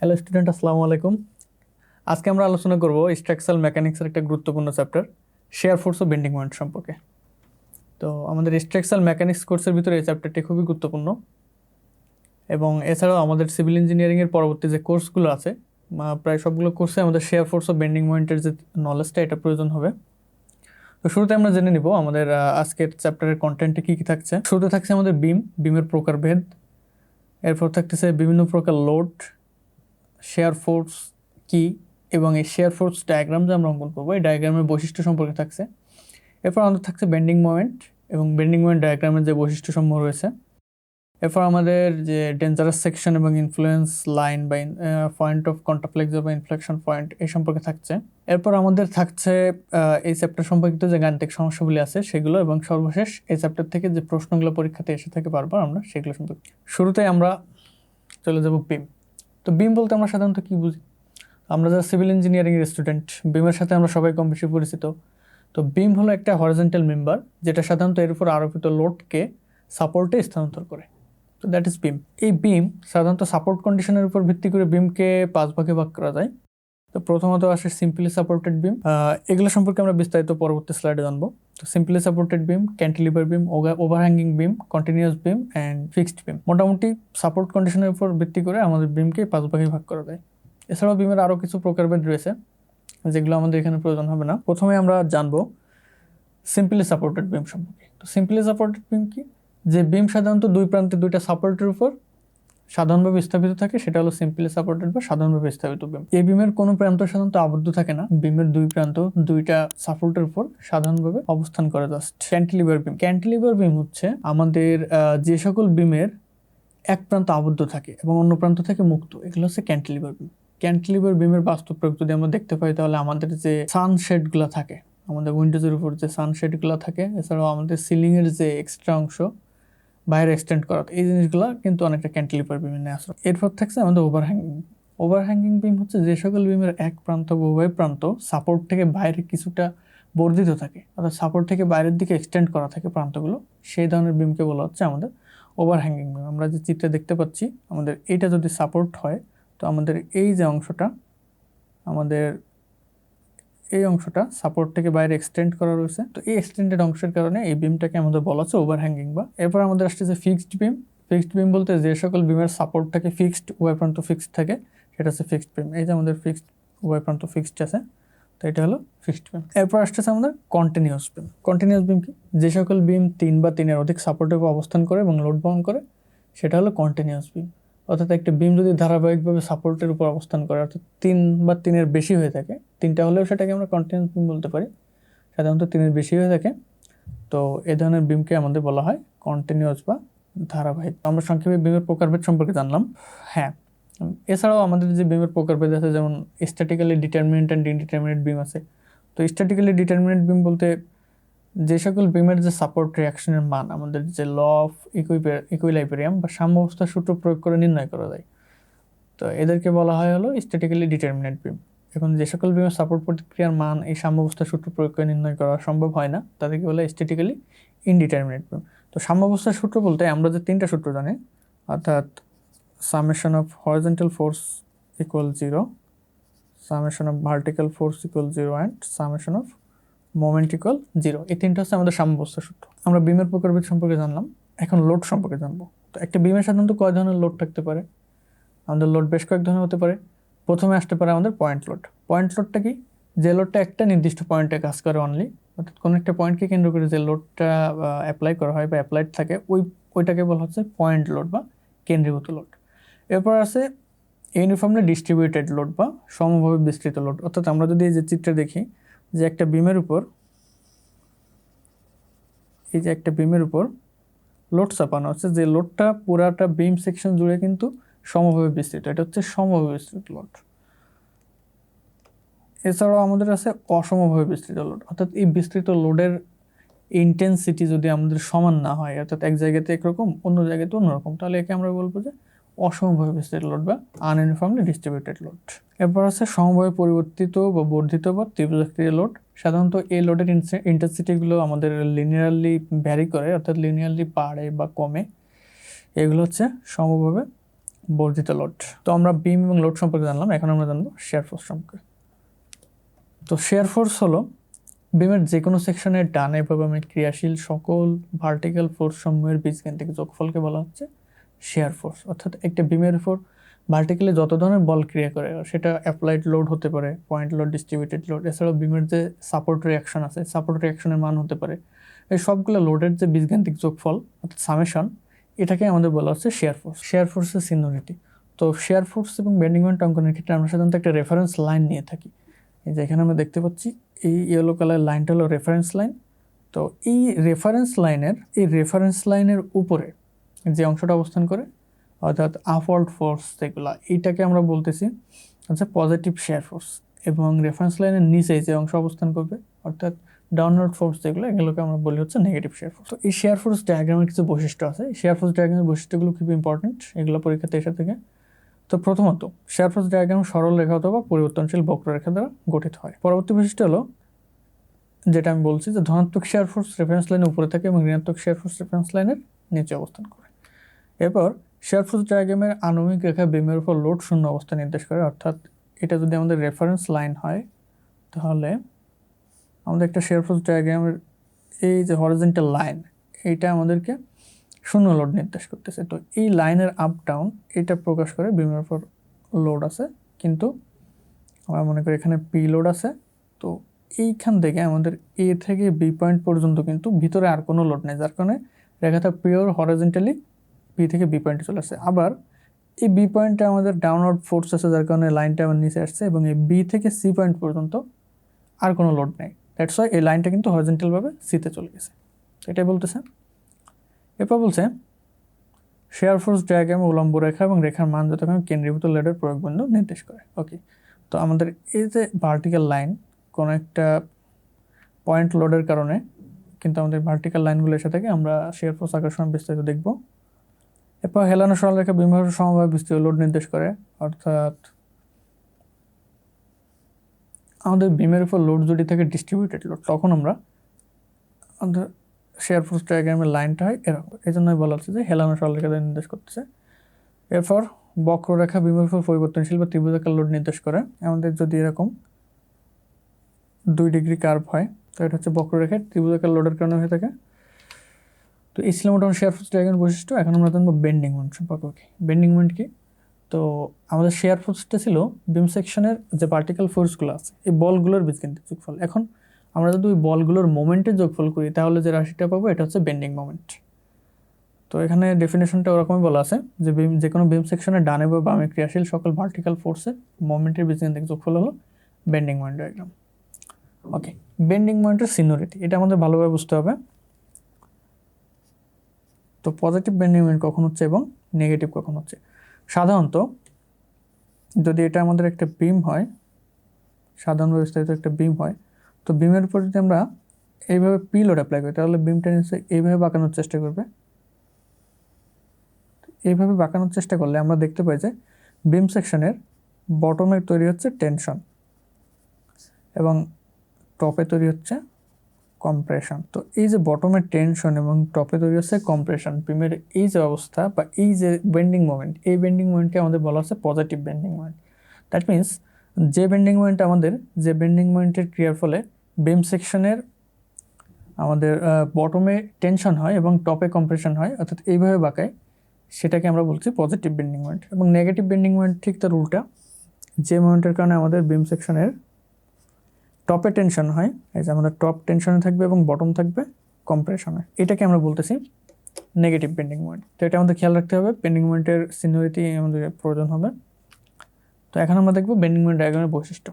Hello student আসসালামু আলাইকুম। আজকে আমরা আলোচনা করব স্ট্রাকচারাল মেকানিক্সের একটা গুরুত্বপূর্ণ চ্যাপ্টার শেয়ার ফোর্স ও বেন্ডিং মোমেন্ট সম্পর্কে। তো আমাদের স্ট্রাকচারাল মেকানিক্স কোর্সের ভিতরে এই চ্যাপ্টারটি খুবই গুরুত্বপূর্ণ। এবং এছাড়াও আমাদের সিভিল ইঞ্জিনিয়ারিংয়ের পরবর্তী যে কোর্সগুলো আছে প্রায় সবগুলো কোর্সে আমাদের শেয়ার ফোর্স ও বেন্ডিং মোমেন্টের যে নলেজটা এটা প্রয়োজন হবে। তো শুরুতে আমরা জেনে নিব আমাদের আজকের চ্যাপ্টারের কন্টেন্টে কী কী থাকছে। শুরুতে থাকছে আমাদের বিম বিমের প্রকারভেদ। এরপর থাকতেছে বিভিন্ন প্রকার লোড শেয়ার ফোর্স কি এবং এই শেয়ার ফোর্স ডায়াগ্রাম যে আমরা অঙ্কন করব, এই ডায়াগ্রামের বৈশিষ্ট্য সম্পর্কে থাকছে। এরপর আমাদের থাকছে বেন্ডিং মোমেন্ট এবং বেন্ডিং মোমেন্ট ডায়াগ্রামের যে বৈশিষ্ট্য সমূহ রয়েছে। এরপর আমাদের যে ডেঞ্জারাস সেকশন এবং ইনফ্লুয়েন্স লাইন বা পয়েন্ট অফ কন্টাপ্লেক্স বা ইনফ্লেকশন পয়েন্ট এই সম্পর্কে থাকছে। এরপর আমাদের থাকছে এই চ্যাপ্টার সম্পর্কিত যে গাণিতিক সমস্যাগুলি আছে সেগুলো এবং সর্বশেষ এই চ্যাপ্টার থেকে যে প্রশ্নগুলো পরীক্ষাতে এসে থাকে বারবার আমরা সেগুলো সম্পর্কে শুরুতে আমরা চলে যাব বিম তো বিম বলতে আমরা সাধারণত কি বুঝি? আমরা যারা সিভিল ইঞ্জিনিয়ারিংয়ের স্টুডেন্ট বিমের সাথে আমরা সবাই কম বেশি পরিচিত। তো বিম হলো একটা হরিজেন্টাল মেম্বার যেটা সাধারণত এর উপর আরোপিত লোডকে সাপোর্টে স্থানান্তর করে। তো দ্যাট ইজ বিম এই বিম সাধারণত সাপোর্ট কন্ডিশনের উপর ভিত্তি করে বিমকে পাঁচ ভাগে ভাগ করা যায়। তো প্রথমত আসে সিম্পলি সাপোর্টেড বিম এগুলো সম্পর্কে আমরা বিস্তারিত পরবর্তী স্লাইডে জানব। তো simply supported beam cantilever beam overhanging beam continuous beam and fixed beam মোটামুটি সাপোর্ট কন্ডিশনের উপর ভিত্তি করে আমাদের বিমকে পাঁচ ভাগে ভাগ করা যায়। এছাড়াও বিমের আরও কিছু প্রকারভেদ রয়েছে, যেগুলো আমাদের এখানে প্রয়োজন হবে না। প্রথমে আমরা জানব সিম্পলি সাপোর্টেড বিম সম্পর্কে। তো সিম্পলি সাপোর্টেড বিম কি? যে বিম সাধারণত দুই প্রান্তে দুইটা সাপোর্টের উপর সাধারণভাবে স্থাপিত থাকে, সেটা হলো সিম্পলি সাপোর্টেড বা সাধারণভাবে স্থাপিত বিম এই বিমের কোনো প্রান্ত সাধারণত আবদ্ধ থাকে না। বিমের দুই প্রান্ত, দুইটা সাপোর্টের উপর সাধারণভাবে অবস্থান করে just cantilever beam cantilever beam হচ্ছে আমাদের যে সকল বিমের এক প্রান্ত আবদ্ধ থাকে এবং অন্য প্রান্ত থেকে মুক্ত। এগুলো হচ্ছে ক্যান্টিলিভার বিম ক্যান্টিলিভার বিমের বাস্তব প্রয়োগ যদি আমরা দেখতে পাই, তাহলে আমাদের যে সানশেডগুলো থাকে, আমাদের উইন্ডোজের উপর যে সানশেডগুলো থাকে, এছাড়াও আমাদের সিলিংয়ের যে এক্সট্রা অংশ বাইরে এক্সটেন্ড করা। এই জিনিসগুলো কিন্তু অনেকটা ক্যান্টিলিপার বিমে নিয়ে আসলো এরপর থাকছে আমাদের ওভারহ্যাঙ্গিং ওভারহ্যাঙ্গিং বিম হচ্ছে যে সকল বিমের এক প্রান্ত বা উভয় প্রান্ত সাপোর্ট থেকে বাইরে কিছুটা বর্ধিত থাকে। অর্থাৎ সাপোর্ট থেকে বাইরের দিকে এক্সটেন্ড করা থাকে প্রান্তগুলো। সেই ধরনের বিমকে বলা হচ্ছে আমাদের ওভারহ্যাঙ্গিং বিম আমরা যে চিত্রে দেখতে পাচ্ছি, আমাদের এইটা যদি সাপোর্ট হয়, তো আমাদের এই যে অংশটা, আমাদের এই অংশটা সাপোর্ট থেকে বাইরে এক্সটেন্ড করা রয়েছে। তো এই এক্সটেন্ডেড অংশের কারণে এই বিমটাকে আমাদের বলা হচ্ছে ওভারহ্যাঙ্গিং বা। এরপর আমাদের আসছে ফিক্সড বিম ফিক্সড বিম বলতে যে সকল বিমের সাপোর্ট থাকে ফিক্সড উভয় প্রান্ত ফিক্সড থাকে, সেটা হচ্ছে ফিক্সড বিম এই যে আমাদের ফিক্সড উভয় প্রান্ত ফিক্সড আছে, তো এটা হলো ফিক্সড বিম এরপর আসতেছে আমাদের কন্টিনিউয়াস বিম কন্টিনিউয়াস বিম কি? যে সকল বিম তিন বা তিনের অধিক সাপোর্টের উপর অবস্থান করে এবং লোড বহন করে, সেটা হলো কন্টিনিউয়াস বিম অর্থাৎ একটা বিম যদি ধারাবাহিকভাবে সাপোর্টের উপর অবস্থান করে, অর্থাৎ তিন বা তিনের বেশি হয়ে থাকে, তিনটা হলেও সেটাকে আমরা কন্টিনিউয়াস বিম বলতে পারি, সাধারণত তিনের বেশি হয়ে থাকে, তো এ ধরনের বিমকে আমাদের বলা হয় কন্টিনিউয়াস বা ধারাবাহিক। আমরা সংক্ষেপে বিমের প্রকারভেদ সম্পর্কে জানলাম। হ্যাঁ এছাড়াও আমাদের যে বিমের প্রকারভেদ আছে, যেমন statically determinate and indeterminate beam আছে, তো স্ট্যাটিক্যালি ডিটারমিনেট বিম বলতে যে সকল বিমের যে সাপোর্ট রিয়াকশনের মান আমাদের যে ল অফ ইকুইলাইবেরিয়াম বা সাম্যাবস্থার সূত্র প্রয়োগ করে নির্ণয় করা যায়। তো এদেরকে বলা হয় হলো স্ট্যাটিক্যালি ডিটারমিনেট বিম এখন যে সকল বিমের সাপোর্ট প্রতিক্রিয়ার মান এই সাম্যাবস্থার সূত্র প্রয়োগ করে নির্ণয় করা সম্ভব হয় না, তাদেরকে বলে স্ট্যাটিক্যালি ইনডিটারমিনেট বিম তো সাম্যাবস্থার সূত্র বলতে আমরা যে তিনটা সূত্র জানি, অর্থাৎ summation of horizontal force equal zero summation of vertical force equal zero and summation of moment equal zero এই তিনটা হচ্ছে আমাদের সাম্যাবস্থার সূত্র। আমরা বিমের প্রকারভেদ সম্পর্কে জানলাম, এখন লোড সম্পর্কে জানব। তো একটা বিমের সাধারণত কয় ধরনের লোড থাকতে পারে? আমাদের লোড বেশ কয়েক ধরনের হতে পারে। প্রথমে আসতে পারে আমাদের পয়েন্ট লোড পয়েন্ট লোডটা কি? যে লোডটা একটা নির্দিষ্ট পয়েন্টে কাজ করে অনলি অর্থাৎ কোনো একটা পয়েন্টকে কেন্দ্র করে যে লোডটা অ্যাপ্লাই করা হয় বা অ্যাপ্লাইড থাকে, ওই, ওইটাকে বলা হচ্ছে পয়েন্ট লোড বা কেন্দ্রীভূত লোড এরপর আছে ইউনিফর্মলি ডিস্ট্রিবিউটেড লোড বা সমভাবে বিস্তৃত লোড অর্থাৎ আমরা যদি এই যে চিত্রে দেখি যে একটা বিমের উপর, এই যে একটা বিমের উপর লোড চাপানো হচ্ছে যে লোডটা পুরাটা বিম সেকশন জুড়ে কিন্তু সমভাবে বিস্তৃত। এটা হচ্ছে সমভাবে বিস্তৃত লোড। এছাড়াও আমাদের আছে অসমভাবে বিস্তৃত লোড। অর্থাৎ এই বিস্তৃত লোডের ইন্টেন্সিটি যদি আমাদের সমান না হয়, অর্থাৎ এক জায়গাতে একরকম, অন্য জায়গাতে অন্যরকম, তাহলে একে আমরা বলব যে অসমভাবে বিস্তৃত লোড বা আনইউনিফর্মলি ডিস্ট্রিবিউটেড লোড এরপর আছে সমভাবে পরিবর্তিত বা বর্ধিত বা তীব্রশক্তির লোড সাধারণত এই লোডের ইন্টেন্সিটিগুলো আমাদের লিনিয়ারলি ভ্যারি করে, অর্থাৎ লিনিয়ারলি বাড়ে বা কমে। এগুলো হচ্ছে সমভাবে বর্ধিত লোড তো আমরা বিম এবং লোড সম্পর্কে জানলাম, এখন আমরা জানব শেয়ার ফোর্স সম্পর্কে। তো শেয়ার ফোর্স হলো বিমের যে কোনো সেকশনের ডানে বা বামে ক্রিয়াশীল সকল ভার্টিক্যাল ফোর্স সমূহের বীজকেন্দ্রিক যোগফলকে বলা হচ্ছে। শেয়ার ফোর্স অর্থাৎ একটা বিমের উপর ভার্টিক্যালি যত ধরনের বল ক্রিয়া করে, সেটা অ্যাপ্লাইড লোড হতে পারে পয়েন্ট লোড ডিস্ট্রিবিউটেড লোড এছাড়াও বিমের যে সাপোর্ট রিয়াকশন আছে সাপোর্ট রিয়াকশনের মান হতে পারে। এই সবগুলো লোডের যে বীজগান্তিক যোগফল, অর্থাৎ সামেশন এটাকে আমাদের বলা হচ্ছে শেয়ার ফোর্স শেয়ার ফোর্সের সিনোরিটি তো শেয়ার ফোর্স এবং বেন্ডিং মোমেন্ট অঙ্কনের ক্ষেত্রে আমরা সাধারণত একটা রেফারেন্স লাইন নিয়ে থাকি। এই যে এখানে আমরা দেখতে পাচ্ছি, এই ইয়েলো কালার লাইনটা হলো রেফারেন্স লাইন তো এই রেফারেন্স লাইনের এই রেফারেন্স লাইনের উপরে যে অংশটা অবস্থান করে, অর্থাৎ আপওয়ার্ড ফোর্স যেগুলো এইটাকে আমরা বলতেছি হচ্ছে পজিটিভ শেয়ার ফোর্স এবং রেফারেন্স লাইনের নিচে যে অংশ অবস্থান করবে, অর্থাৎ ডাউনলোড ফোর্স যেগুলো, এগুলোকে আমরা বলি হচ্ছে নেগেটিভ শেয়ার ফোর্স তো এই শেয়ার ফোর্স ডায়াগ্রামের কিছু বৈশিষ্ট্য আছে। শেয়ার ফোর্স ডায়াগ্রামের বৈশিষ্ট্যগুলো খুব ইম্পর্টেন্ট এগুলো পরীক্ষাতে এসে থেকে। তো প্রথমত শেয়ার ফোর্স ডায়াগ্রাম সরল রেখা অথবা পরিবর্তনশীল বক্ররেখা দ্বারা গঠিত হয়। পরবর্তী বৈশিষ্ট্য হলো, যেটা আমি বলছি যে ধনাত্মক শেয়ার ফোর্স রেফারেন্স লাইনের উপরে থাকে এবং ঋণাত্মক শেয়ার ফোর্স রেফারেন্স লাইনের নিচে অবস্থান করে। এরপর শেয়ার ফোর্স ডায়াগ্রামের আণবিক রেখা বিমের উপর লোড শূন্য অবস্থা নির্দেশ করে, অর্থাৎ এটা যদি আমাদের রেফারেন্স লাইন হয়, তাহলে আমাদের একটা শেয়ার ফোর্স ডায়াগ্রামের এই যে হরিজেন্টাল লাইন এইটা আমাদেরকে শূন্য লোড নির্দেশ করতেছে। তো এই লাইনের আপ ডাউন এটা প্রকাশ করে বিমের উপর লোড আছে, কিন্তু আমরা মনে করি এখানে পি লোড আছে। তো এইখান থেকে আমাদের এ থেকে বি পয়েন্ট পর্যন্ত কিন্তু ভিতরে আর কোনো লোড নেই, যার কারণে রেখাটা পিওর হরিজেন্টালি বি থেকে বি পয়েন্টে চলে আসছে আবার এই বি পয়েন্টে আমাদের ডাউনওয়ার্ড ফোর্স আছে, যার কারণে লাইনটা আমার নিচে আসছে এবং এই বি থেকে সি পয়েন্ট পর্যন্ত আর কোনো লোড নেই। দ্যাটস ওয়াই এই লাইনটা কিন্তু হরিজেন্টালভাবে সিতে চলে গেছে। এটাই বলতেছে। এরপর বলছে শেয়ার ফোর্স ডায়াগ্রামে উলম্ব রেখা এবং রেখার মান যতক্ষণ কেন্দ্রীভূত লোডের প্রয়োগ বিন্দু নির্দেশ করে। ওকে তো আমাদের এই যে ভার্টিক্যাল লাইন কোনো একটা পয়েন্ট লোডের কারণে কিন্তু আমাদের ভার্টিক্যাল লাইনগুলো এসে থাকে। আমরা শেয়ার ফোর্স আকর্ষণ বিস্তারিত দেখব। এরপর হেলানো সরল রেখা বিমর সমবায় বিস্তৃত লোড নির্দেশ করে, অর্থাৎ আমাদের বিমের উপর লোড যদি থাকে ডিস্ট্রিবিউটেড লোড তখন আমরা আমাদের শেয়ার ফোর্স ডায়াগ্রামের লাইনটা হয় এরকম। এই জন্যই বলা হচ্ছে যে হেলানো সরল রেখা নির্দেশ করতেছে। এরপর বক্ররেখা বিমের উপর পরিবর্তনশীল বা ত্রিভুজাকার লোড নির্দেশ করে। আমাদের যদি এরকম দুই ডিগ্রি কার্ভ হয়, তো এটা হচ্ছে বক্ররেখা, ত্রিভুজাকার লোডের কারণে হয়ে থাকে। তো এই ছিল মোটামুটি শেয়ার ফোর্স ডায়াগ্রাম বৈশিষ্ট্য। এখন আমরা জানব বেন্ডিং মোমেন্ট সম্পর্কে। কি বেন্ডিং মোমেন্ট কি? তো আমাদের শেয়ার ফোর্সটা ছিল বিম সেকশনের যে পার্টিক্যাল ফোর্সগুলো আছে, এই বলগুলোর বীজকেন্দ্রিক যোগফল। এখন আমরা যদি ওই বলগুলোর মোমেন্টের যোগফল করি, তাহলে যে রাশিটা পাবো, এটা হচ্ছে বেন্ডিং মোমেন্ট তো এখানে ডেফিনেশনটা ওরকমই বলা আছে যে বিম যে কোনো বিম সেকশনের ডানে বা বামে ক্রিয়াশীল সকল ভার্টিক্যাল ফোর্সের মোমেন্টের বীজকেন্দ্রিক যোগফল হলো bending moment diagram okay bending মোমেন্টের সিনোরিটি এটা আমাদের ভালোভাবে বুঝতে হবে। তো পজিটিভ বেন্ডিং মোমেন্ট কখন হচ্ছে এবং নেগেটিভ কখন হচ্ছে? সাধারণত যদি এটা আমাদের একটা বিম হয়, সাধারণ বিস্তারিত একটা বিম হয়, তো বিমের উপর যদি আমরা এইভাবে পি লোড অ্যাপ্লাই করি, তাহলে বিমটা নিশ্চয়ই এইভাবে বাঁকানোর চেষ্টা করবে। এইভাবে বাঁকানোর চেষ্টা করলে আমরা দেখতে পাই যে বিম সেকশনের বটমের তৈরি হচ্ছে টেনশন এবং টপে তৈরি হচ্ছে কম্প্রেশন তো এই যে বটমের টেনশন এবং টপে তৈরি হচ্ছে কম্প্রেশন বিমের এই যে অবস্থা বা এই যে বেন্ডিং মোমেন্ট এই বেন্ডিং মোমেন্টকে আমাদের বলা হচ্ছে positive bending moment that means যে বেন্ডিং মোমেন্ট আমাদের, যে বেন্ডিং মোমেন্টের ক্রিয়ার ফলে বিম সেকশনের আমাদের বটমে টেনশন হয় এবং টপে কম্প্রেশন হয়, অর্থাৎ এইভাবে বাঁকায় সেটাকে আমরা বলছি পজিটিভ বেন্ডিং মোমেন্ট এবং নেগেটিভ বেন্ডিং মোমেন্ট ঠিক তার উল্টা, যে মোমেন্টের কারণে আমাদের বিম সেকশনের টপে টেনশন হয়, এই যে আমাদের টপ টেনশনে থাকবে এবং বটম থাকবে কম্প্রেশনে। এটাকে আমরা বলতেছি নেগেটিভ বেন্ডিং মোমেন্ট তো এটা আমাদের খেয়াল রাখতে হবে বেন্ডিং মোমেন্টের সিনিয়রিটি আমাদের প্রয়োজন হবে। তো এখন আমরা দেখব বেন্ডিং মোমেন্ট ডায়াগ্রামের বৈশিষ্ট্য।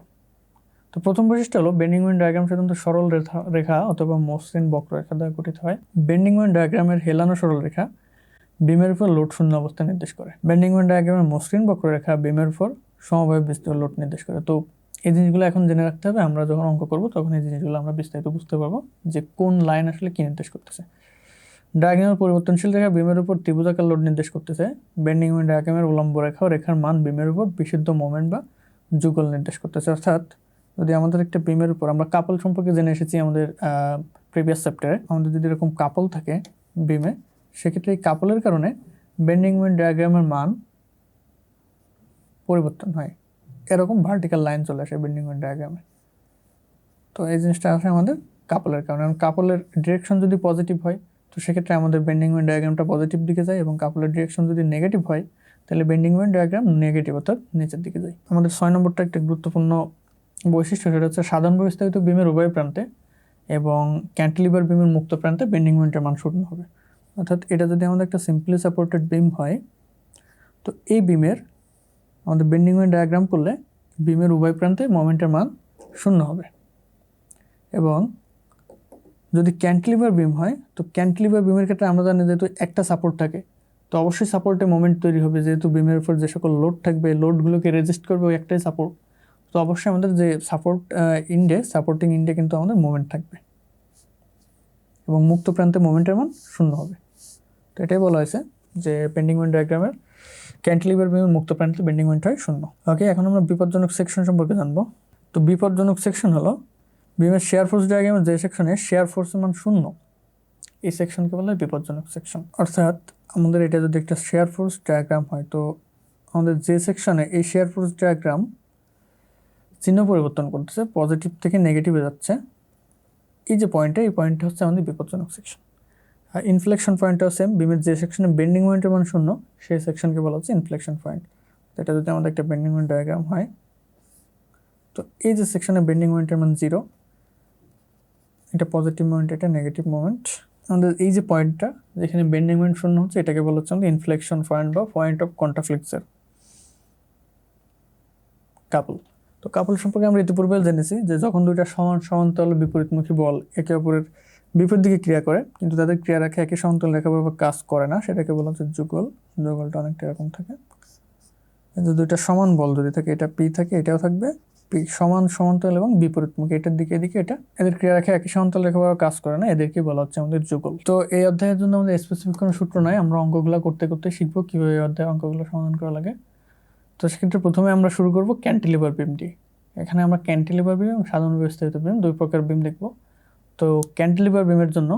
তো প্রথম বৈশিষ্ট্য হলো, বেন্ডিং মোমেন্ট ডায়াগ্রাম সাধারণত সরল রেখা রেখা অথবা মসৃণ বক্ররেখা দ্বারা গঠিত হয়। বেন্ডিং মোমেন্ট ডায়াগ্রামের হেলানো সরল রেখা বিমের উপর লোড শূন্য অবস্থা নির্দেশ করে। বেন্ডিং মোমেন্ট ডায়াগ্রামের মসৃণ বক্ররেখা বিমের উপর সমবায় বিস্তৃত লোড নির্দেশ করে। তো এই জিনিসগুলো এখন জেনে রাখতে হবে। আমরা যখন অঙ্ক করব, তখন এই জিনিসগুলো আমরা বিস্তারিত বুঝতে পারব যে কোন লাইন আসলে কী নির্দেশ করতেছে। ডায়াগ্রামের পরিবর্তনশীল রেখা বিমের উপর ত্রিভুজাকার লোড নির্দেশ করতেছে। বেন্ডিং মোমেন্ট ডায়াগ্রামের উলম্ব রেখা ও রেখার মান বিমের উপর বিশুদ্ধ মোমেন্ট বা যুগল নির্দেশ করতেছে। অর্থাৎ যদি আমাদের একটা বিমের উপর, আমরা কাপল সম্পর্কে জেনে এসেছি আমাদের প্রিভিয়াস চ্যাপ্টারে আমাদের যদি এরকম কাপল থাকে বিমে, সেক্ষেত্রে এই কাপলের কারণে বেন্ডিং মোমেন্ট ডায়াগ্রামের মান পরিবর্তন হয়। এরকম ভার্টিক্যাল লাইন চলে আসে মোমেন্ট ডায়াগ্রামে তো এই জিনিসটা আসে আমাদের কাপলের কারণে। কারণ কাপলের ডিরেকশন যদি পজিটিভ হয়, তো সেক্ষেত্রে আমাদের বেন্ডিং মোমেন্ট ডায়াগ্রামটা পজিটিভ দিকে যায় এবং কাপলের ডিরেকশন যদি নেগেটিভ হয়, তাহলে বেন্ডিং মোমেন্ট ডায়াগ্রাম নেগেটিভ অর্থাৎ নিচের দিকে যায়। আমাদের ছয় নম্বরটা একটা গুরুত্বপূর্ণ বৈশিষ্ট্য, সেটা হচ্ছে সাধারণ ব্যবস্থাপিত বিমের উভয় প্রান্তে এবং ক্যান্টিলিভার বিমের মুক্ত প্রান্তে বেন্ডিং মোমেন্টের মান শূন্য হবে। অর্থাৎ এটা যদি আমাদের একটা সিম্পলি সাপোর্টেড বিম হয়, তো এই বিমের আমাদের বেন্ডিং মোমেন্ট ডায়াগ্রাম করলে বিমের উভয় প্রান্তে মোমেন্টের মান শূন্য হবে। এবং যদি ক্যান্টিলিভার বিম হয়, তো ক্যান্টিলিভার বিমের ক্ষেত্রে আমরা জানি যেহেতু একটা সাপোর্ট থাকে, তো অবশ্যই সাপোর্টে মোমেন্ট তৈরি হবে। যেহেতু বিমের উপর যে সকল লোড থাকবে লোডগুলোকে রেজিস্ট করবে ওই একটাই সাপোর্ট তো অবশ্যই আমাদের যে সাপোর্ট ইন্ডে সাপোর্টিং ইন্ডে কিন্তু আমাদের মোমেন্ট থাকবে। এবং মুক্ত প্রান্তে মোমেন্টের মান শূন্য হবে। তো এটাই বলা হয়েছে যে পেন্ডিং মোমেন্ট ডায়াগ্রামের ক্যান্টিলিভার বিমের মুক্ত প্রান্তে বেন্ডিং মোমেন্ট হয় শূন্য। ওকে এখন আমরা বিপজ্জনক সেকশন সম্পর্কে জানব। তো বিপজ্জনক সেকশন হলো বিমের শেয়ার ফোর্স ডায়াগ্রামের যে সেকশনে শেয়ার ফোর্সের মান শূন্য, এই সেকশনকে বলা হয় বিপজ্জনক সেকশন অর্থাৎ আমাদের এটা যদি একটা শেয়ার ফোর্স ডায়াগ্রাম হয়, তো আমাদের যে সেকশনে এই শেয়ার ফোর্স ডায়াগ্রাম চিহ্ন পরিবর্তন করতেছে পজিটিভ থেকে নেগেটিভে যাচ্ছে। এই যে পয়েন্টটা এই পয়েন্টটা হচ্ছে আমাদের বিপজ্জনক সেকশন আর ইনফ্লেকশন পয়েন্টটাও সেম বিমের যে সেকশনে বেন্ডিং মোমেন্টের মান শূন্য, সেই সেকশনকে বলা হচ্ছে ইনফ্লেকশন পয়েন্ট এটা যদি আমাদের একটা বেন্ডিং মোমেন্ট ডায়াগ্রাম হয়, তো এই যে সেকশনে বেন্ডিং মোমেন্টের মান জিরো এটা পজিটিভ মোমেন্ট এটা নেগেটিভ মোমেন্ট আমাদের এই যে পয়েন্টটা যেখানে বেন্ডিং মোমেন্ট শূন্য হচ্ছে, এটাকে বলা হচ্ছে আমাদের ইনফ্লেকশন পয়েন্ট বা পয়েন্ট অফ কন্টাফ্লিক্সের কাপল তো কাপল সম্পর্কে আমরা ইতিপূর্বে জেনেছি যে যখন দুইটা সমান, সমান্তরাল বিপরীতমুখী বল একে অপরের বিপরীত দিকে ক্রিয়া করে, কিন্তু তাদের ক্রিয়া রাখে একই সমান্তরাল রেখা বরাবর কাজ করে না। সেটাকে বলা হচ্ছে যুগল। যুগলটা অনেকটা এরকম থাকে। কিন্তু দুইটা সমান বল যদি থাকে, এটা পি থাকে, এটাও থাকবে। পি সমান সমান্তরাল এবং বিপরীতমুখী। এটার দিকে এদিকে এটা। এদের ক্রিয়া রাখে একই সমান্তরাল রেখা বরাবর কাজ করে না। এদেরকে বলা হচ্ছে আমাদের যুগল। তো এই অধ্যায়ের জন্য আমাদের স্পেসিফিক কোনো সূত্র নয় আমরা অঙ্কগুলো করতে করতে শিখব কীভাবে এই অধ্যায়ের অঙ্কগুলো সমাধান করা লাগে। তো সেক্ষেত্রে প্রথমে আমরা শুরু করব ক্যান্টিলিভার বিম দিয়ে। এখানে আমরা ক্যান্টিলিভার বিম এবং সাধারণ বিস্তারিত বিম, দুই প্রকার বিম দেখব। তো ক্যান্টিলিভার বিমের জন্য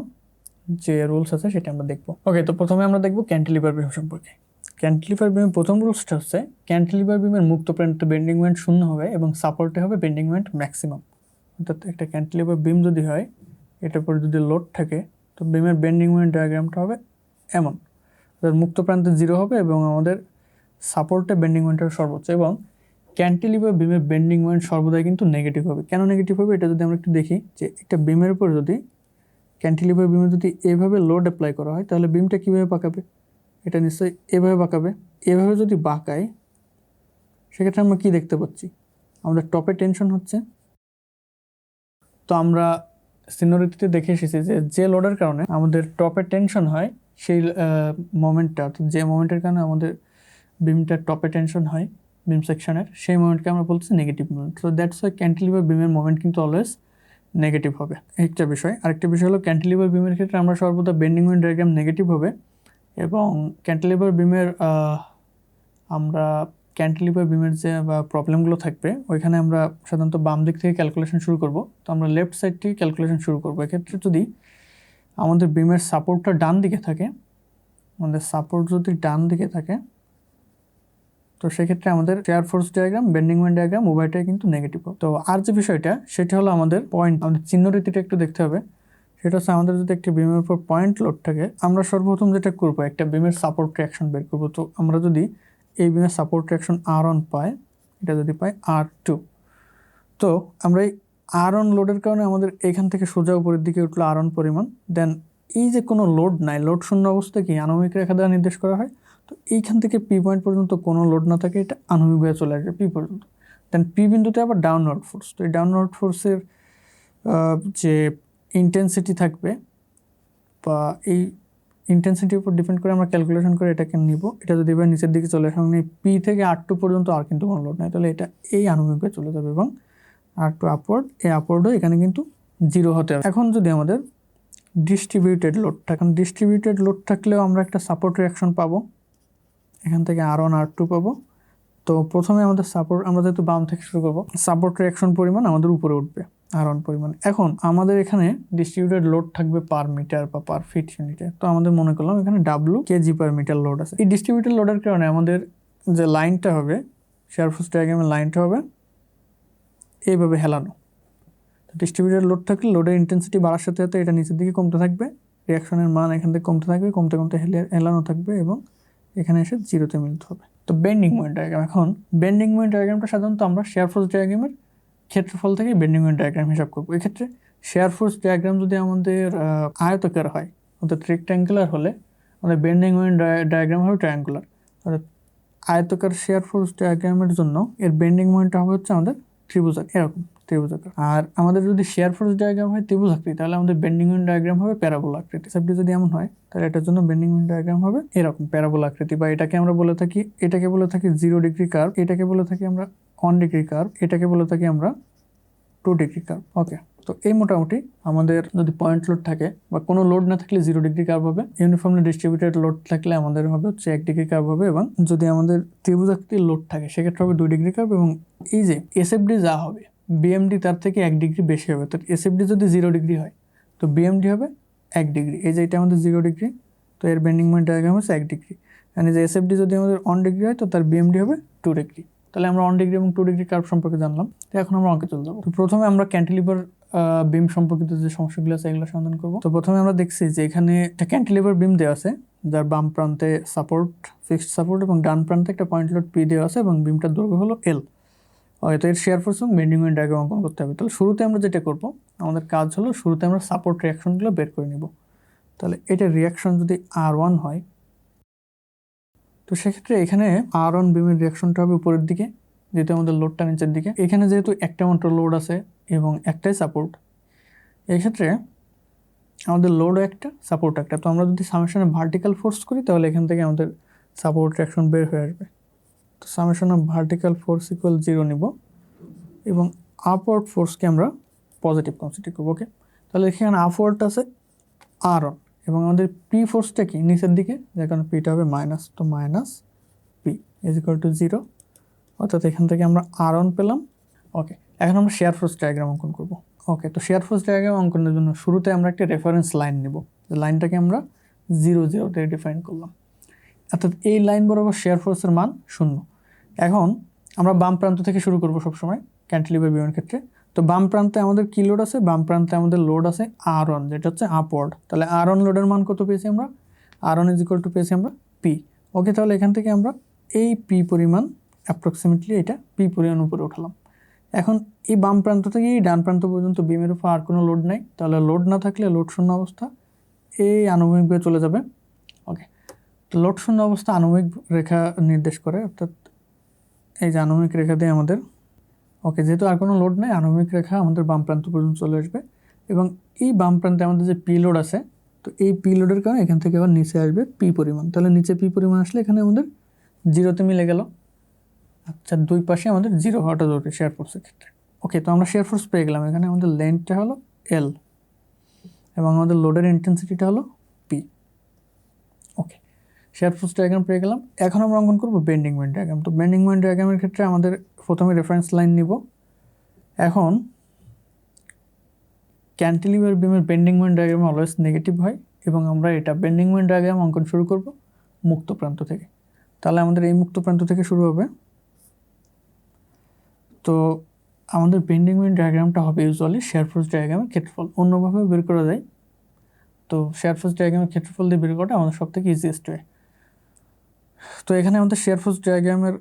যে রুলস আছে সেটা আমরা দেখব। ওকে তো প্রথমে আমরা দেখব ক্যান্টিলিভার বিম সম্পর্কে। ক্যান্টিলিভার বিমের প্রথম রুলসটা হচ্ছে ক্যান্টিলিভার বিমের মুক্ত প্রান্ত বেন্ডিং মোমেন্ট শূন্য হবে এবং সাপোর্টে হবে বেন্ডিং মোমেন্ট ম্যাক্সিমাম অর্থাৎ একটা ক্যান্টিলিভার বিম যদি হয়, এটার পরে যদি লোড থাকে, তো বিমের বেন্ডিং মোমেন্ট ডায়াগ্রামটা হবে এমন। অর্থাৎ মুক্ত প্রান্তে জিরো হবে এবং আমাদের সাপোর্টে বেন্ডিং মোমেন্টের সর্বোচ্চ এবং ক্যান্টিলিভার বিমের বেন্ডিং মোমেন্ট সর্বদাই কিন্তু নেগেটিভ হবে। কেন নেগেটিভ হবে? এটা যদি আমরা একটু দেখি, যে একটা বিমের উপর যদি ক্যান্টিলিভার বিমে যদি এভাবে লোড অ্যাপ্লাই করা হয়, তাহলে বিমটা কীভাবে পাকাবে? এটা নিশ্চয়ই এভাবে বাঁকাবে এভাবে যদি বাঁকায় সেক্ষেত্রে আমরা কী দেখতে পাচ্ছি? আমাদের টপে টেনশন হচ্ছে। তো আমরা সিনোরিটিতে দেখে এসেছি যে যে লোডের কারণে আমাদের টপে টেনশন হয়, সেই মোমেন্টটা অর্থাৎ যে মোমেন্টের কারণে আমাদের বিমটার টপে টেনশন হয়। বিম সেকশনের সেই মোমেন্টকে আমরা বলছি নেগেটিভ মোমেন্ট তো দ্যাটস ওয়াই ক্যান্টিলিভার বিমের মোমেন্ট কিন্তু অলওয়েজ নেগেটিভ হবে। একটা বিষয়, আরেকটা বিষয় হলো ক্যান্টিলিভার বিমের ক্ষেত্রে আমরা সর্বদা বেন্ডিং মোমেন্ট ডায়াগ্রাম নেগেটিভ হবে এবং ক্যান্টিলিভার বিমের আমরা ক্যান্টিলিভার বিমের যে প্রবলেমগুলো থাকবে, ওইখানে আমরা সাধারণত বাম দিক থেকে ক্যালকুলেশন শুরু করব। তো আমরা লেফট সাইড থেকে ক্যালকুলেশন শুরু করব। এক্ষেত্রে যদি আমাদের বিমের সাপোর্টটা ডান দিকে থাকে, আমাদের সাপোর্ট যদি ডান দিকে থাকে তো সেক্ষেত্রে আমাদের shear force diagram bending moment diagram উভয়টাই কিন্তু নেগেটিভ তো আর যে বিষয়টা, সেটা হলো আমাদের পয়েন্ট আমাদের চিহ্ন রীতিটা একটু দেখতে হবে। সেটা হচ্ছে আমাদের যদি একটি বিমের উপর পয়েন্ট লোড থাকে, আমরা সর্বপ্রথম যেটা করব, একটা বিমের সাপোর্ট ট্র্যাকশন বের করব। তো আমরা যদি এই বিমের সাপোর্ট ট্র্যাকশন আর অন পাই, এটা যদি পাই আর টু তো আমরা এই আর অন লোডের কারণে আমাদের এখান থেকে সোজা উপরের দিকে উঠল আর অন পরিমাণ। দেন এই যে কোনো লোড নাই লোড শূন্য অবস্থা কি? আনুমিক রেখা দ্বারা নির্দেশ করা হয়। তো এইখান থেকে পি পয়েন্ট পর্যন্ত কোনো লোড না থাকে, এটা আনুমিক হয়ে চলে আসবে পি পর্যন্ত। দেন পি বিন্দুতে আবার ডাউনওয়ার্ড ফোর্স তো এই ডাউনওয়ার্ড ফোর্সের যে ইন্টেন্সিটি থাকবে বা এই ইন্টেন্সিটির উপর ডিপেন্ড করে আমরা ক্যালকুলেশন করে এটাকে নিব। এটা যদি এবার নিচের দিকে চলে আসে মানে পি থেকে আর টু পর্যন্ত আর কিন্তু কোনো লোড নাই, তাহলে এটা এই আনুমিকে চলে যাবে এবং আর টু আপওয়ার্ড এই আপওয়ার্ডও এখানে কিন্তু জিরো হতে হবে এখন যদি আমাদের ডিস্ট্রিবিউটেড লোডটা এখন ডিস্ট্রিবিউটেড লোড থাকলেও আমরা একটা সাপোর্ট রিয়াকশন পাবো। এখান থেকে আর ওয়ান আর টু পাবো। তো প্রথমে আমাদের সাপোর্ট আমরা যেহেতু বাম থেকে শুরু করব সাপোর্ট রিয়াকশন পরিমাণ আমাদের উপরে উঠবে আর ওয়ান পরিমাণ। এখন আমাদের এখানে ডিস্ট্রিবিউটেড লোড থাকবে পার মিটার বা পার ফিট ইউনিটে তো আমাদের মনে করলাম এখানে W kg per metre load আছে। এই ডিস্ট্রিবিউটেড লোডের কারণে আমাদের যে লাইনটা হবে শেয়ার ফোর্স ডায়াগ্রামের লাইনটা হবে, এইভাবে হেলানো। তো ডিস্ট্রিবিউটার লোড থাকলে লোডের ইন্টেন্সিটি বাড়ার সাথে সাথে এটা নিচের দিকে কমতে থাকবে রিয়াকশনের মান এখান থেকে কমতে থাকবে, কমতে কমতে হেলে, হেলানো থাকবে এবং এখানে এসে জিরোতে মিলতে হবে। তো বেন্ডিং মোমেন্ট ডায়াগ্রাম এখন বেন্ডিং মোমেন্ট ডায়াগ্রামটা সাধারণত আমরা শেয়ার ফোর্স ডায়াগ্রামের ক্ষেত্রফল থেকে বেন্ডিং মোমেন্ট ডায়াগ্রাম হিসাব করব। এক্ষেত্রে শেয়ার ফোর্স ডায়াগ্রাম যদি আমাদের আয়তকার হয়, অর্থাৎ রেক্ট্যাঙ্গুলার হলে, আমাদের বেন্ডিং মোমেন্ট ডায়াগ্রাম হবে ট্রায়াঙ্গুলার অর্থাৎ আয়তকার শেয়ার ফোর্স ডায়াগ্রামের জন্য এর বেন্ডিং মোমেন্টটা হবে হচ্ছে আমাদের ত্রিভুজাকার এরকম। ত্রিভুজাকার আর আমাদের যদি শেয়ার ফোর্স ডায়াগ্রাম হয় ত্রিভুজ আকৃতি, তাহলে আমাদের বেন্ডিং উইন ডায়াগ্রাম হবে প্যারাবোলা আকৃতি। সাবটি যদি এমন হয়, তাহলে এটার জন্য বেন্ডিং উইন ডায়াগ্রাম হবে এরকম প্যারাবোলা আকৃতি। বা এটাকে আমরা বলে থাকি, এটাকে বলে থাকি জিরো ডিগ্রি কার্ভ এটাকে বলে থাকি আমরা ওয়ান ডিগ্রি কার্ভ এটাকে বলে থাকি আমরা টু ডিগ্রি কার্ভ ওকে তো এই মোটামুটি আমাদের যদি পয়েন্ট লোড থাকে, বা কোনো লোড না থাকলে জিরো ডিগ্রি কার্ভ হবে। ইউনিফর্মলি ডিস্ট্রিবিউটেড লোড থাকলে আমাদের হবে হচ্ছে এক ডিগ্রি কার্ভ হবে এবং যদি আমাদের ত্রিভুজাকৃতির লোড থাকে, সেক্ষেত্রে হবে দুই ডিগ্রি কার্ভ এবং এই যে এসএফডি যা হবে বিএমডি তার থেকে এক ডিগ্রি বেশি হবে। তো এসএফডি যদি জিরো ডিগ্রি হয়, তো বিএমডি হবে এক ডিগ্রি। এই যে এটা আমাদের জিরো ডিগ্রি তো এর বেন্ডিং পয়েন্ট ডায়াগ্রাম হচ্ছে এক ডিগ্রি। মানে যে এসএফডি যদি আমাদের ওয়ান ডিগ্রি হয়, তো তার বিএমডি হবে টু ডিগ্রি তাহলে আমরা ওয়ান ডিগ্রি এবং টু ডিগ্রি কার্ভ সম্পর্কে জানলাম। তো এখন আমরা অঙ্কে চলে যাব। তো প্রথমে আমরা ক্যান্টিলিভার বিম সম্পর্কিত যে সমস্যাগুলো আছে, এগুলো সমাধান করব। তো প্রথমে আমরা দেখছি যে এখানে একটা ক্যান্টিলিভার বিম দেওয়া আছে, যার বাম প্রান্তে সাপোর্ট ফিক্সড সাপোর্ট এবং ডান প্রান্তে একটা পয়েন্ট লোড পি দেওয়া আছে এবং বিমটার দৈর্ঘ্য হলো এল হয়তো এর shear force bending when diagram অঙ্কন করতে হবে। তাহলে শুরুতে আমরা যেটা করব, আমাদের কাজ হলো শুরুতে আমরা সাপোর্ট রিয়াকশনগুলো বের করে নিব। তাহলে এটা রিয়াকশন যদি আর ওয়ান হয়, তো সেক্ষেত্রে এখানে আর ওয়ান বিমের রিয়াকশনটা হবে উপরের দিকে, যেহেতু আমাদের লোডটা নিচের দিকে। এখানে যেহেতু একটা মাত্র লোড আছে এবং একটাই সাপোর্ট এক্ষেত্রে আমাদের লোডও একটা সাপোর্ট একটা। তো আমরা যদি সামেশনে ভার্টিক্যাল ফোর্স করি, তাহলে এখান থেকে আমাদের সাপোর্ট রিয়াকশন বের হয়ে আসবে। তো summation of vertical force equal zero নিব এবং আপওয়ার্ড ফোর্সকে আমরা পজিটিভ কনসিডার করব ওকে তাহলে এখানে আপওয়ার্ড আছে আর অন এবং আমাদের পি ফোর্সটা কি? নিচের দিকে, যার কারণে পিটা হবে মাইনাস তো minus P is equal to zero অর্থাৎ এখান থেকে আমরা আর অন পেলাম ওকে এখন আমরা শেয়ার ফোর্স ডায়াগ্রাম অঙ্কন করব ওকে তো শেয়ার ফোর্স ডায়াগ্রাম অঙ্কনের জন্য শুরুতে আমরা একটা রেফারেন্স লাইন নেব লাইনটাকে আমরা জিরো জিরোতে ডিফাইন করলাম। অর্থাৎ এই লাইন বরাবর শেয়ার ফোর্সের মান শূন্য। এখন আমরা বাম প্রান্ত থেকে শুরু করব সবসময় ক্যান্টিলিভার বিমানের ক্ষেত্রে। তো বাম প্রান্তে আমাদের কি লোড আছে? বাম প্রান্তে আমাদের লোড আছে আর অন যেটা হচ্ছে আপওয়ার্ড তাহলে আর অন লোডের মান কত পেয়েছি আমরা? R one is equal to পেয়েছি আমরা পি ওকে তাহলে এখান থেকে আমরা এই পি পরিমাণ অ্যাপ্রক্সিমেটলি এটা পি পরিমাণ উপরে উঠালাম। এখন এই বাম প্রান্ত থেকে এই ডান প্রান্ত পর্যন্ত বিমের উপর আর কোনো লোড নাই। তাহলে লোড না থাকলে লোড শূন্য অবস্থা। এই আনুভূমিকভাবে চলে যাবে তো লোড শূন্য অবস্থা আনুভূমিক রেখা নির্দেশ করে, অর্থাৎ এই যে আনুভূমিক রেখা দিয়ে আমাদের, ওকে, যেহেতু আর কোনো লোড নেই আনুভূমিক রেখা আমাদের বাম প্রান্ত পর্যন্ত চলে আসবে। এবং এই বাম প্রান্তে আমাদের যে পি লোড আছে, তো এই পি লোডের কারণে এখান থেকে আবার নিচে আসবে পি পরিমাণ। তাহলে নিচে পি পরিমাণ আসলে এখানে আমাদের জিরোতে মিলে গেল। আচ্ছা দুই পাশে আমাদের জিরো হওয়াটা জরুরি শেয়ার ফোর্সের ক্ষেত্রে। ওকে, তো আমরা শেয়ার ফোর্স পেয়ে গেলাম। এখানে আমাদের লেন্থটা হলো এল এবং আমাদের লোডের ইন্টেন্সিটিটা হলো শেয়ার ফোর্স ডায়াগ্রাম পেয়ে গেলাম। এখন আমরা অঙ্কন করব বেন্ডিং মোমেন্ট ডায়াগ্রাম তো বেন্ডিং মোমেন্ট ডায়াগ্রামের ক্ষেত্রে আমাদের প্রথমে রেফারেন্স লাইন নিব। এখন ক্যান্টিলিভার বিমের bending moment diagram always negative হয় এবং আমরা এটা বেন্ডিং মোমেন্ট ডায়াগ্রাম অঙ্কন শুরু করব মুক্ত প্রান্ত থেকে। তাহলে আমাদের এই মুক্ত প্রান্ত থেকে শুরু হবে। তো আমাদের বেন্ডিং মোমেন্ট ডায়াগ্রামটা হবে ইউজুয়ালি শেয়ার ফোর্স ডায়াগ্রামের ক্ষেত্রফল। অন্যভাবে বের করা যায়। তো শেয়ার ফোর্স ডায়াগ্রামের ক্ষেত্রফল দিয়ে বের করাটা আমাদের সব থেকে ইজিয়েস্ট ওয়ে এখানে আমাদের শেয়ার ফোর্স ডায়াগ্রামের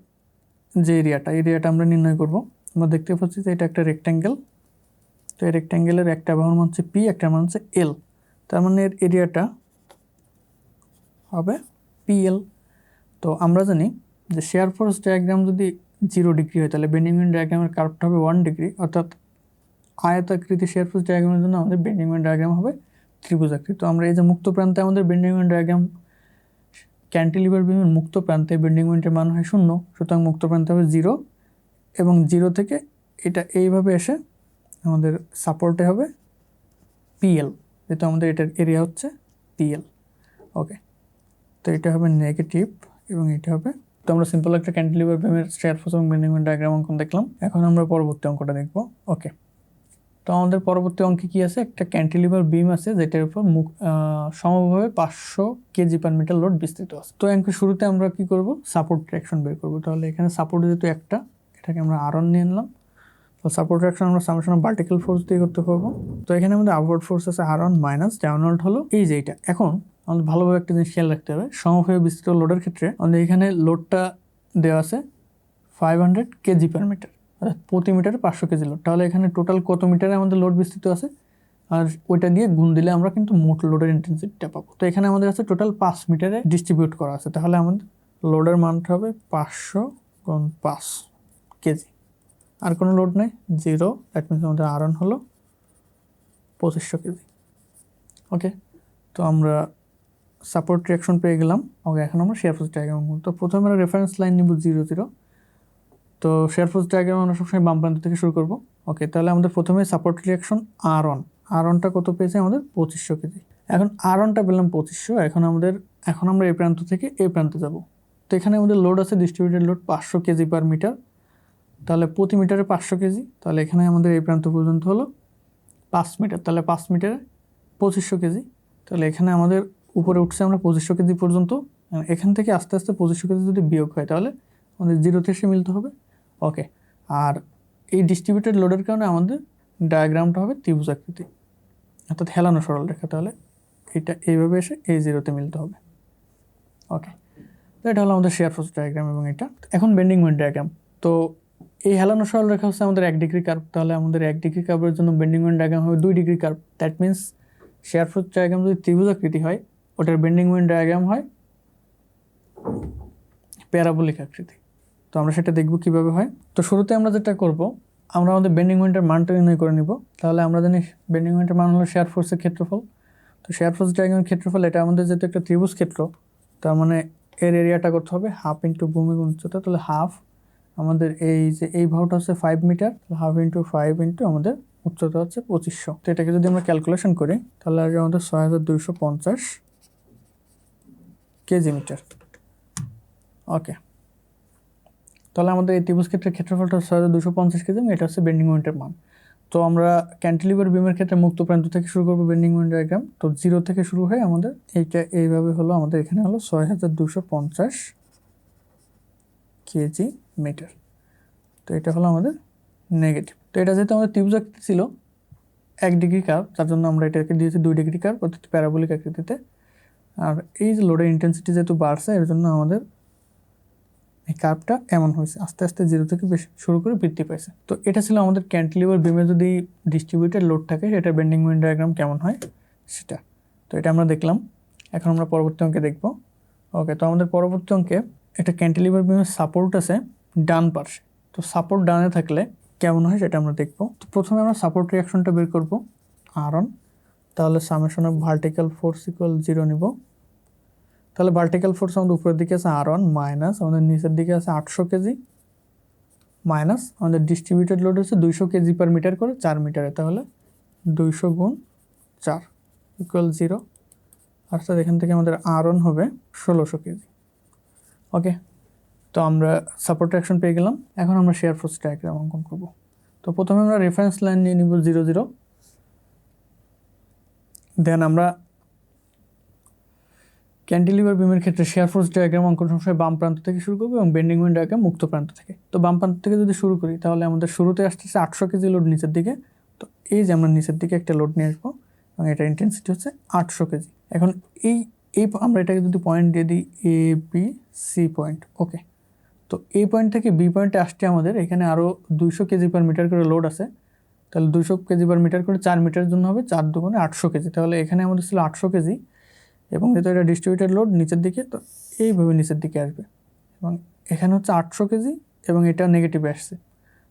যে এরিয়াটা এরিয়াটা আমরা নির্ণয় করব। আমরা দেখতে পাচ্ছি যে এটা একটা রেক্ট্যাঙ্গেল তো এই রেক্ট্যাঙ্গেলের একটা মান হচ্ছে পি একটা মান হচ্ছে এল তার মানে এর এরিয়াটা হবে পিএল তো আমরা জানি যে শেয়ার ফোর্স ডায়াগ্রাম যদি জিরো ডিগ্রি হয়, তাহলে বেন্ডিংম্যান ডায়াগ্রামের কার্ভটা হবে ওয়ান ডিগ্রি অর্থাৎ আয়তাকৃতি শেয়ার ফোর্স ডায়াগ্রামের জন্য আমাদের বেন্ডিংম্যান ডায়াগ্রাম হবে ত্রিভুজাকৃতি তো আমরা এই যে মুক্ত প্রান্তে আমাদের বেন্ডিংম্যান ডায়াগ্রাম ক্যান্টিলিভার বিমের মুক্ত প্রান্তে বেন্ডিং মোমেন্টের মান হয় শূন্য, সুতরাং মুক্ত প্রান্তে হবে জিরো, এবং জিরো থেকে এটা এইভাবে এসে আমাদের সাপোর্টে হবে পিএল যেহেতু আমাদের এটার এরিয়া হচ্ছে পিএল ওকে তো এটা হবে নেগেটিভ এবং এটা হবে, তো আমরা সিম্পল একটা ক্যান্টিলিভার বিমের শেয়ার ফোর্স এবং বেন্ডিং ডায়াগ্রাম অঙ্কন দেখলাম, এখন আমরা পরবর্তী অঙ্কটা দেখব ওকে তো আমাদের পরবর্তী অঙ্কে কি আছে? একটা ক্যান্টিলিভার বিম আছে, যেটার উপর মুখ সমভাবে পাঁচশো কেজি পার মিটার লোড বিস্তৃত আছে। তো অঙ্কের শুরুতে আমরা কি করব? সাপোর্ট ট্র্যাকশন বের করব। তাহলে এখানে সাপোর্ট যেহেতু একটা, এটাকে আমরা আরন নিয়ে নিলাম। তো সাপোর্ট ট্র্যাকশন আমরা সামেশন ভার্টিক্যাল ফোর্স দিয়ে করতে পারব। তো এখানে আমাদের আপওয়ার্ড ফোর্স আছে আর অন মাইনাস ডাউনওয়ার্ড হলো এই যে এটা। এখন আমাদের ভালোভাবে একটা জিনিস খেয়াল রাখতে হবে। সমভাবে বিস্তৃত লোডের ক্ষেত্রে আমাদের এখানে লোডটা দেওয়া আছে five hundred kg per metre অর্থাৎ প্রতি মিটারে পাঁচশো কেজি লোড তাহলে এখানে টোটাল কত মিটারে আমাদের লোড বিস্তৃত আছে? আর ওইটা দিয়ে গুণ দিলে আমরা কিন্তু মোট লোডের ইন্টেন্সিটিটা পাবো। তো এখানে আমাদের আছে টোটাল পাঁচ মিটারে ডিস্ট্রিবিউট করা আছে। তাহলে আমাদের লোডের মানটা হবে পাঁচশো গুণ পাঁচ কেজি। আর কোনো লোড নেই জিরো দ্যাট মিনস আমাদের আরন হলো পঁচিশশো কেজি। ওকে তো আমরা সাপোর্ট রিয়াকশন পেয়ে গেলাম। ওকে এখন আমরা শেয়ার ফোর্স ডায়াগ্রাম তো প্রথমে আমরা রেফারেন্স লাইন নিব জিরো জিরো তো শেয়ার ফোর্স ডায়াগ্রাম আমরা সবসময় বাম প্রান্ত থেকে শুরু করব। ওকে তাহলে আমাদের প্রথমে support reaction R one R অনটা কত পেয়েছে? আমাদের পঁচিশশো কেজি। এখন আর অনটা পেলাম পঁচিশশো। এখন আমাদের, এখন আমরা এই প্রান্ত থেকে এই প্রান্তে যাব। তো এখানে আমাদের লোড আছে ডিস্ট্রিবিউটেড লোড পাঁচশো কেজি পার মিটার তাহলে প্রতি মিটারে পাঁচশো কেজি। তাহলে এখানে আমাদের এই প্রান্ত পর্যন্ত হলো পাঁচ মিটার তাহলে পাঁচ মিটারে পঁচিশশো কেজি। তাহলে এখানে আমাদের উপরে উঠছে আমরা পঁচিশশো কেজি পর্যন্ত। এখান থেকে আস্তে আস্তে পঁচিশশো কেজি যদি বিয়োগ হয়, তাহলে আমাদের জিরোতে এসে মিলতে হবে। ওকে আর এই ডিস্ট্রিবিউটেড লোডের কারণে আমাদের ডায়াগ্রামটা হবে ত্রিভুজ আকৃতি। অর্থাৎ হেলানো সরল রেখা, তাহলে এটা এইভাবে এসে এই জিরোতে মিলতে হবে। ওকে তো এটা হলো আমাদের শেয়ার ফোর্স ডায়াগ্রাম এবং এটা। এখন বেন্ডিং মোমেন্ট ডায়াগ্রাম তো এই হেলানো সরল রেখা হচ্ছে আমাদের এক ডিগ্রি কার্ভ তাহলে আমাদের এক ডিগ্রি কার্ভের জন্য বেন্ডিং মোমেন্ট ডায়াগ্রাম হবে দুই degree curve that means shear force diagram যদি ত্রিভুজ আকৃতি হয়, ওটার বেন্ডিং মোমেন্ট ডায়াগ্রাম হয় প্যারাবোলিক আকৃতি। তো আমরা সেটা দেখব কীভাবে হয়। তো শুরুতে আমরা যেটা করব, আমরা আমাদের বেন্ডিং মোমেন্টের মানটা নির্ণয় করে নিব। তাহলে আমরা জানি বেন্ডিং মোমেন্টের মান হলো শেয়ার ফোর্সের ক্ষেত্রফল। তো শেয়ার ফোর্স ডায়াগ্রামের ক্ষেত্রফল, এটা আমাদের যেহেতু একটা ত্রিভুজ ক্ষেত্র, তার মানে এর এরিয়াটা করতে হবে হাফ ইন্টু ভূমি উচ্চতা তাহলে হাফ আমাদের এই যে, এই ভাউটা হচ্ছে five metre half into five into আমাদের উচ্চতা হচ্ছে পঁচিশশো। তো এটাকে যদি আমরা ক্যালকুলেশন করি, তাহলে আসবে আমাদের ছয় হাজার দুইশো পঞ্চাশ কেজি মিটার ওকে তাহলে আমাদের এই ত্রিভুজ ক্ষেত্রের ক্ষেত্রফলটা হাজার দুশো পঞ্চাশ কেজি এটা হচ্ছে বেন্ডিং মোমেন্টের মান। তো আমরা ক্যান্টিলিভার বিমের ক্ষেত্রে মুক্ত প্রান্ত থেকে শুরু করব বেন্ডিং মোমেন্ট ডায়াগ্রাম তো জিরো থেকে শুরু হয় আমাদের এইটা এইভাবে হলো, আমাদের এখানে হলো ছয় হাজার দুশো পঞ্চাশ কেজি মিটার তো এটা হলো আমাদের নেগেটিভ তো এটা যেহেতু আমাদের ত্রিভুজ আকৃতি ছিল এক ডিগ্রি কার্ভ তার জন্য আমরা এটাকে দিয়েছি দুই ডিগ্রি কার্ভ অর্থাৎ প্যারাবোলিক আকৃতিতে। আর এই যে লোডের ইন্টেন্সিটি যেহেতু বাড়ছে, এর জন্য আমাদের এই কার্ভটা এমন হয়েছে। আস্তে আস্তে জিরো থেকে বেশি শুরু করে বৃদ্ধি পাইছে তো এটা ছিল আমাদের ক্যান্টিলিভার বিমে যদি ডিস্ট্রিবিউটেড লোড থাকে সেটা বেন্ডিং মোমেন্ট ডায়াগ্রাম কেমন হয়, সেটা। তো এটা আমরা দেখলাম। এখন আমরা পরবর্তী অঙ্কে দেখব। ওকে, তো আমাদের পরবর্তী অঙ্কে একটা ক্যান্টিলিভার বিমের সাপোর্ট আছে ডান পার্শ্বে। তো সাপোর্ট ডানে থাকলে কেমন হয় সেটা আমরা দেখব। তো প্রথমে আমরা সাপোর্ট রিয়াকশনটা বের করব। আরন, তাহলে summation of vertical force equal zero নিব। তাহলে ভার্টিক্যাল ফোর্স আমাদের উপরের দিকে আছে আর ওয়ান মাইনাস আমাদের নিচের দিকে আছে আটশো কেজি মাইনাস আমাদের ডিস্ট্রিবিউটেড লোড হচ্ছে দুইশো কেজি পার মিটার করে চার মিটারে তাহলে দুইশো গুণ চার ইকুয়াল জিরো আর অর্থাৎ এখান থেকে আমাদের আর ওয়ান হবে ষোলোশো কেজি। ওকে তো আমরা সাপোর্ট অ্যাকশন পেয়ে গেলাম। এখন আমরা শেয়ার ফোর্স ডায়াগ্রাম অঙ্কন করব। তো প্রথমে আমরা রেফারেন্স লাইন নিয়ে নিব জিরো জিরো দেন আমরা ক্যান্টিলিভার বিমের ক্ষেত্রে শেয়ার ফোর্স ডায়াগ্রাম অঙ্কন সবসময় বাম প্রান্ত থেকে শুরু করব এবং বেন্ডিং উইন ডায়াগ্রাম মুক্ত প্রান্ত থেকে। তো বাম প্রান্ত থেকে যদি শুরু করি, তাহলে আমাদের শুরুতে আসতেছে আটশো কেজি লোড নিচের দিকে। তো এই যে আমরা নিচের দিকে একটা লোড নিয়ে আসব, এবং এটার ইন্টেন্সিটি হচ্ছে আটশো কেজি। এখন এই এই আমরা এটাকে যদি পয়েন্ট দিয়ে দিই A B C point okay তো এই পয়েন্ট থেকে বি পয়েন্টে আসতে আমাদের এখানে আরও দুইশো কেজি পার মিটার করে লোড আছে। তাহলে দুইশো কেজি পার মিটার করে চার মিটার জন্য হবে চার দুগুণে আটশো কেজি। তাহলে এখানে আমাদের ছিল আটশো কেজি। এবং যেহেতু এটা ডিস্ট্রিবিউটেড লোড নিচের দিকে, তো এইভাবে নিচের দিকে আসবে। এবং এখানে হচ্ছে আটশো কেজি এবং এটা নেগেটিভে আসছে।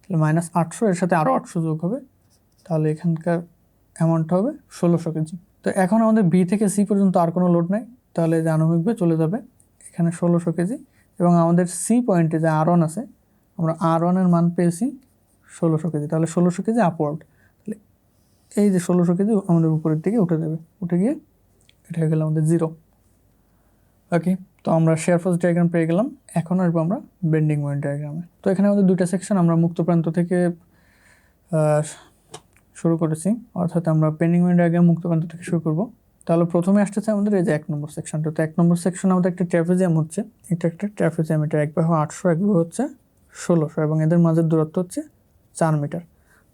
তাহলে মাইনাস আটশো, এর সাথে আরও আটশো যোগ হবে। তাহলে এখানকার অ্যামাউন্টটা হবে ষোলোশো কেজি। তো এখন আমাদের বি থেকে সি পর্যন্ত আর কোনো লোড নাই। তাহলে যে আনুভূমিকভাবে চলে যাবে এখানে ষোলোশো কেজি। এবং আমাদের সি পয়েন্টে যে আর ওয়ান আছে, আমরা আর ওয়ানের মান পেয়েছি ষোলোশো কেজি। তাহলে ষোলোশো কেজি আপওয়ার্ড তাহলে এই যে ষোলোশো কেজি আমাদের উপরের দিকে উঠে যাবে। উঠে গিয়ে এটা হয়ে গেল আমাদের জিরো ওকে তো আমরা শেয়ার ফোর্স ডায়াগ্রাম পেয়ে গেলাম। এখন আসব আমরা বেন্ডিং মোমেন্ট ডায়াগ্রামে তো এখানে আমাদের দুইটা সেকশন আমরা মুক্ত প্রান্ত থেকে শুরু করেছি। অর্থাৎ আমরা পেন্ডিং উইন্ড ডায়াগ্রাম প্রান্ত থেকে শুরু করব। তাহলে প্রথমে আসতেছে আমাদের এই যে এক নম্বর সেকশনটা তো এক নম্বর সেকশন আমাদের একটা ট্র্যাফিজিয়াম হচ্ছে। এটা একটা ট্র্যাফিজিয়াম এটা এক আটশো, এক হচ্ছে ষোলোশো এবং এদের মাঝের দূরত্ব হচ্ছে চার মিটার।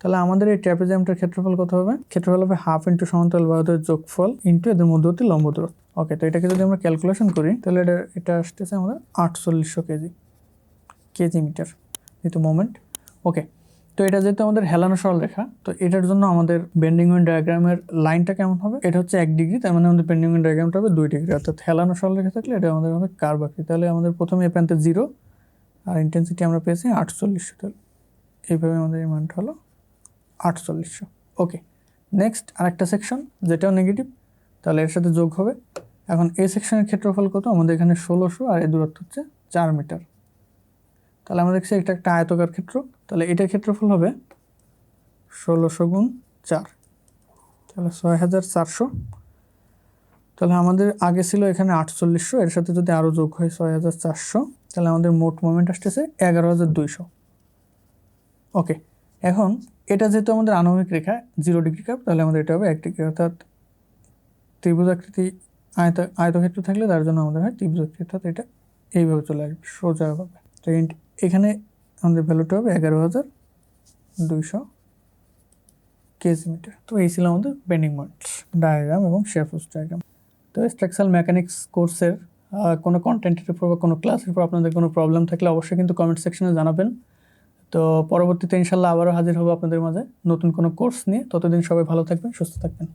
তাহলে আমাদের এই ট্র্যাপিজিয়ামটার ক্ষেত্রফল কত হবে? ক্ষেত্রফল হবে হাফ ইন্টু সমান্তরাল বাহুদের যোগফল ইন্টু এদের মধ্যবর্তী লম্ব দূরত্ব ওকে, তো এটাকে যদি আমরা ক্যালকুলেশন করি, তাহলে এটা এটা আসতেছে আমাদের আটচল্লিশশো কেজি কেজি মিটার, যেহেতু মোমেন্ট ওকে, তো এটা যেহেতু আমাদের হেলানো সরল রেখা, তো এটার জন্য আমাদের বেন্ডিং উইন ডায়াগ্রামের লাইনটা কেমন হবে? এটা হচ্ছে এক ডিগ্রি তার মানে আমাদের বেন্ডিং উইন ডায়াগ্রামটা হবে দুই ডিগ্রি অর্থাৎ হেলানো সরল রেখা থাকলে এটা আমাদের হবে কার্ভ তাহলে আমাদের প্রথমে এ প্রান্তে জিরো আর ইন্টেন্সিটি আমরা পেয়েছি আটচল্লিশশো, তাহলে এইভাবে আমাদের এই মানটা হলো আটচল্লিশশো। ওকে নেক্সট আরেকটা সেকশন যেটাও নেগেটিভ তাহলে এর সাথে যোগ হবে। এখন এই সেকশনের ক্ষেত্রফল কত? আমাদের এখানে ষোলোশো আর এর দূরত্ব হচ্ছে চার মিটার। তাহলে আমরা দেখছি এটা একটা আয়তকার ক্ষেত্র। তাহলে এটার ক্ষেত্রফল হবে ষোলোশো গুণ চার। তাহলে ছয় হাজার চারশো। তাহলে আমাদের আগে ছিল এখানে আটচল্লিশশো, এর সাথে যদি আরও যোগ হয় ছয় হাজার চারশো, তাহলে আমাদের মোট মোমেন্ট আসতেছে এগারো হাজার দুইশো। ওকে এখন এটা যেহেতু আমাদের আণবিক রেখা জিরো ডিগ্রি কাপ তাহলে আমাদের এটা হবে এক ডিগ্রি অর্থাৎ ত্রিভুজ আকৃতি আয়ত আয়তক্ষেত্র থাকলে তার জন্য আমাদের হয় ত্রিভুজ আকৃতি, অর্থাৎ এটা এইভাবে চলে আসবে সোজাভাবে তো এখানে আমাদের ভ্যালুটা হবে এগারো হাজার দুইশো কেজি মিটার তো এই ছিল আমাদের বেন্ডিং পয়েন্টস ডায়াগ্রাম এবং শেয়ারফোর্স ডায়াগ্রাম তো স্ট্রাকচারাল মেকানিক্স কোর্সের কোনো কন্টেন্টের উপর বা কোনো ক্লাসের উপর আপনাদের কোনো প্রবলেম থাকলে অবশ্যই কিন্তু কমেন্ট সেকশনে জানাবেন। তো পরবর্তীতে ইনশাল্লাহ আবারও হাজির হব আপনাদের মাঝে নতুন কোনো কোর্স নিয়ে। ততদিন সবাই ভালো থাকবেন, সুস্থ থাকবেন।